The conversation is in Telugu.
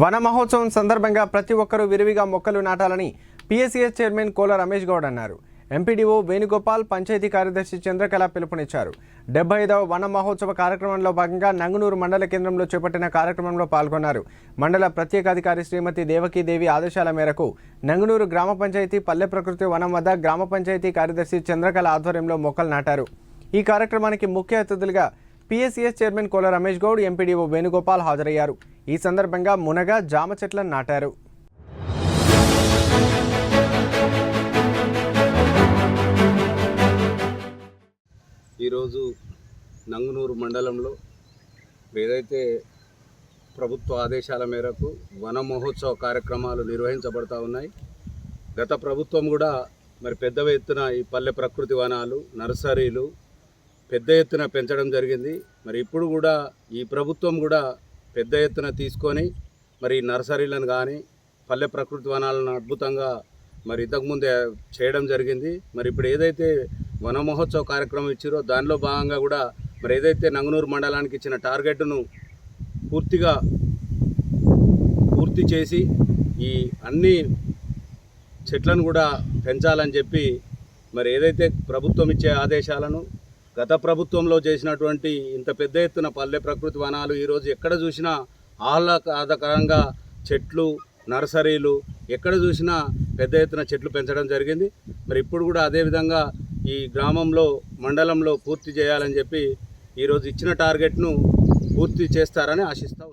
వన మహోత్సవం సందర్భంగా ప్రతి ఒక్కరూ విరివిగా మొక్కలు నాటాలని పిఎస్సిఎస్ చైర్మన్ కోల రమేష్ గౌడ్ అన్నారు. ఎంపీడీఓ వేణుగోపాల్ పంచాయతీ కార్యదర్శి చంద్రకళ పిలుపునిచ్చారు. డెబ్బై ఐదవ వన మహోత్సవ కార్యక్రమంలో భాగంగా నంగునూరు మండల కేంద్రంలో చేపట్టిన కార్యక్రమంలో పాల్గొన్నారు. మండల ప్రత్యేకాధికారి శ్రీమతి దేవకీదేవి ఆదేశాల మేరకు నంగునూరు గ్రామ పంచాయతీ పల్లె ప్రకృతి వనం వద్ద గ్రామ పంచాయతీ కార్యదర్శి చంద్రకళ ఆధ్వర్యంలో మొక్కలు నాటారు. ఈ కార్యక్రమానికి ముఖ్య అతిథులుగా PSCS chairman Kola Ramesh Goud MPDO Venugopal హాజరయ్యారు. ఈ సందర్భంగా మునగ జామ చెట్లను నాటారు. ఈరోజు నంగునూరు మండలంలో ఏదైతే ప్రభుత్వ ఆదేశాల మేరకు వన మహోత్సవ కార్యక్రమాలు నిర్వహించబడతా ఉన్నాయి గత ప్రభుత్వం కూడా మరి పెద్ద ఎత్తున ఈ పల్లె ప్రకృతి వనాలు నర్సరీలు పెద్ద ఎత్తున పెంచడం జరిగింది. మరి ఇప్పుడు కూడా ఈ ప్రభుత్వం కూడా పెద్ద ఎత్తున తీసుకొని మరి నర్సరీలను కానీ పల్లె ప్రకృతి వనాలను అద్భుతంగా మరి ఇంతకుముందే చేయడం జరిగింది. మరి ఇప్పుడు ఏదైతే వన మహోత్సవ కార్యక్రమం ఇచ్చారో దానిలో భాగంగా కూడా మరి ఏదైతే నంగనూరు మండలానికి ఇచ్చిన టార్గెట్ను పూర్తిగా పూర్తి చేసి ఈ అన్ని చెట్లను కూడా పెంచాలని చెప్పి మరి ఏదైతే ప్రభుత్వం ఇచ్చే ఆదేశాలను గత ప్రభుత్వంలో చేసినటువంటి ఇంత పెద్ద ఎత్తున పల్లె ప్రకృతి వనాలు ఈరోజు ఎక్కడ చూసినా ఆహ్లాదకరంగా చెట్లు నర్సరీలు ఎక్కడ చూసినా పెద్ద ఎత్తున చెట్లు పెంచడం జరిగింది. మరి ఇప్పుడు కూడా అదేవిధంగా ఈ గ్రామంలో మండలంలో పూర్తి చేయాలని చెప్పి ఈరోజు ఇచ్చిన టార్గెట్ను పూర్తి చేస్తారని ఆశిస్తా